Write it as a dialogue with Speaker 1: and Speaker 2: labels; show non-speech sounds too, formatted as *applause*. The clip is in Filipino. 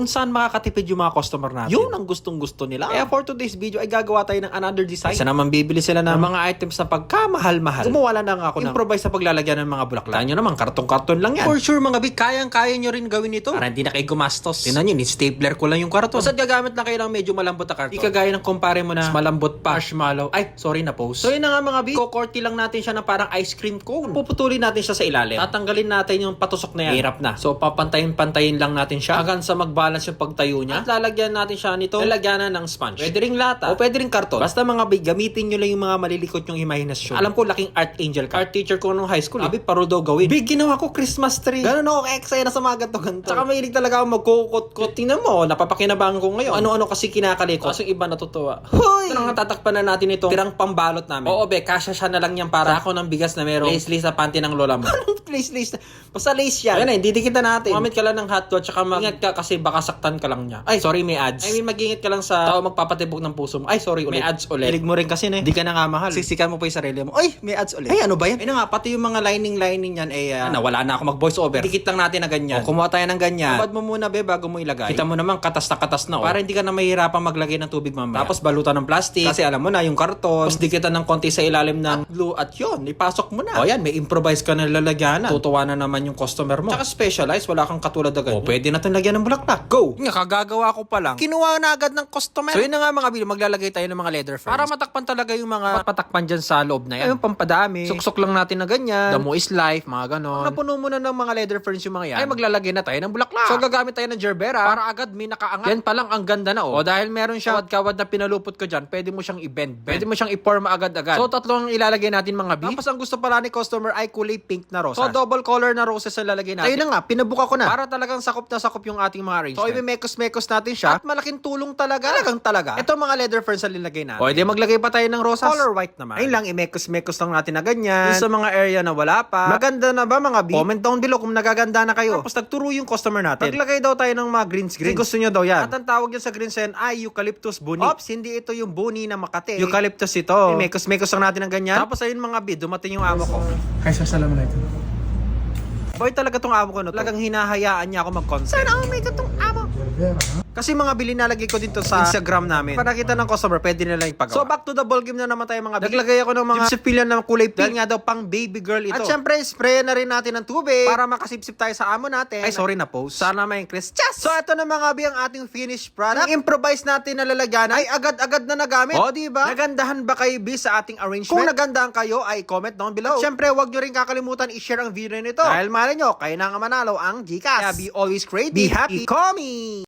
Speaker 1: kung saan makakatipid yung mga customer natin. Yun ang gustong gusto nila. Kaya for today's video ay gagawa tayo ng another design. Isa naman bibili sila ng mga items na pagkamahal-mahal. Gumawa lang ako ng improvise sa paglalagyan ng mga bulaklak. Tayo naman, karton-karton lang yan. For sure mga big, kayang-kaya nyo rin gawin ito. Para hindi na kayo gumastos. Tingnan nyo, ni-stapler ko lang yung karton. Basta gagamit na kayo ng medyo malambot na karton. Di kagaya ng kumpare mo na malambot pa, marshmallow. Ay, sorry na post. So yun na nga mga big, kukorti lang natin siya ng parang ice cream cone. Puputulin natin siya sa ilalim. Tatanggalin natin yung patusok na yan. Hirap na. So papantayin-pantayin lang natin siya hanggang sa mag-balance yung pagtayo niya. At lalagyan natin siya nito. Lalagyanan ng sponge. Pwede ring lata o pwede ring karton. Basta mga big, gamitin nyo lang yung mga malilikot yung imahinasyon. Alam ko, laking art angel ka. Art teacher ko nung high school. Abi, paro daw gawin. Big, ginawa ko Christmas tree. Ganun ako ka-excite na sa mga ganto-ganto. Tsaka mahilig talaga ako magkukot-kot. Tingnan mo, napapakinabangan ko ngayon. Ano-ano kasi kinakalikot. Kaso iba natutuwa. Hoy! Ito nga tatakpan na natin itong tirang pambalot namin. Oo, be, kasya siya na lang yan para ako ng bigas na merong lace-lace sa panty ng lola mo. *laughs* Anong lace-lace? Basta lace yan. Ayan eh, didikita natin. Mamit ka lang ng hotdog, tsaka mag-ingat ka kasi baka saktan ka lang niya. Ay, sorry, may ads. I mean, mag-ingat ka lang sa tao magpapatibok ng puso mo. Ay, sorry ulit. May ads ulit. Hilig mo rin kasi na. Hindi ka na nga mahal. Sisikan mo pa yung sarili mo. Ay, may ads ulit. Ay, ano ba yan? Ay, na nga, pati yung mga lining-lining yan, eh, uh, nawala na ako mag-voice over. Dikit lang natin na ganyan. O, kumuha tayo ng ganyan. Babad mo muna, be, bago mo ilagay. Kita mo naman, katas na katas na, oh. Para hindi ka na mahihirapan maglagay ng tubig mamaya. Tapos balutan ng plastic. Kasi alam mo na, yung karton. Tapos dikitan ng konti sa ilalim ng glue at yun, ipasok mo na. O yan, may improvise ka na lalagyanan. Tutuwa na naman yung customer mo. Tsaka specialized, wala kang katulad na ganyan. O, pwede na itong lagyan ng bulaklak. Go! Nga, kagagawa ko pa lang. Kinuha na agad ng customer. So yun na nga mga bilo, maglalagay tayo ng mga leather frames. Para matakpan talaga yung mga patakpan dyan sa loob na yan. Ayun, pampadami. Suksok lang natin na ganyan. The mo is life, mga ganon. Pag napuno mo na ng mga leather ferns yung mga yan, ay maglalagay na tayo ng bulaklak. So gagamit tayo ng gerbera para agad may nakaangat. Yan pa lang ang ganda na oh. O dahil meron siyang kawad na pinalupot ko dyan, pwede mo siyang i-bend. Pwede mo siyang i-form agad-agad. So tatlo ang ilalagay natin mga B. Tapos ang gusto pala ni customer ay kulay pink na rosas. So double color na roses ang lalagay natin. Ayun na nga, pinabuka ko na. Para talagang sakop na sakop yung ating mga arrangement. So i-mekos-mekos natin siya. At malaking tulong talaga. Talagang talaga. Ito mga leather ferns ang nilagay natin. O edi maglagay pa tayo ng rosas. Color white naman. Ayun lang, i-mekos-mekos lang natin na ganyan. Yung sa mga area na wala pa. Maganda na ba mga B? Comment down below kung nagaganda na kayo. Tapos nagturo yung customer natin. Naglagay daw tayo ng mga greens greens. Kasi gusto nyo daw yan. At ang tawag yan sa greens yan ay eucalyptus buni. Ops, hindi ito yung buni na Makati. Eucalyptus ito. I-mekos-mekos lang natin ng ganyan. Tapos ayun mga B, dumating yung amo ko.
Speaker 2: Kaysa Assalamualaikum.
Speaker 1: Boy talaga tong amo ko no. Talagang hinahayaan niya ako mag-concept. Sana all may tong amo. Kasi mga bili nalagay ko dito sa Instagram namin. Para nakita ng customer, pwede nila ipagawa. So back to the ball game na naman tayo mga bili. Naglagay ako ng mga sipilyan ng kulay pink. Dahil nga daw pang baby girl ito. At syempre, spray na rin natin ng tubig para makasipsip tayo sa amo natin. Ay, sorry na post. Sana may increase. Just! So ito na mga bi ang ating finished product. Ang improvise natin na lalagyan ay agad-agad na nagamit. O, di ba? Nagandahan ba kayo bi sa ating arrangement? Kung nagandahan kayo, ay comment down below. At syempre, huwag nyo rin kakalimutan i-share ang video nito. Dahil malay nyo, kayo na nga manalo ang Gcash. Kaya be always great, be happy, call me!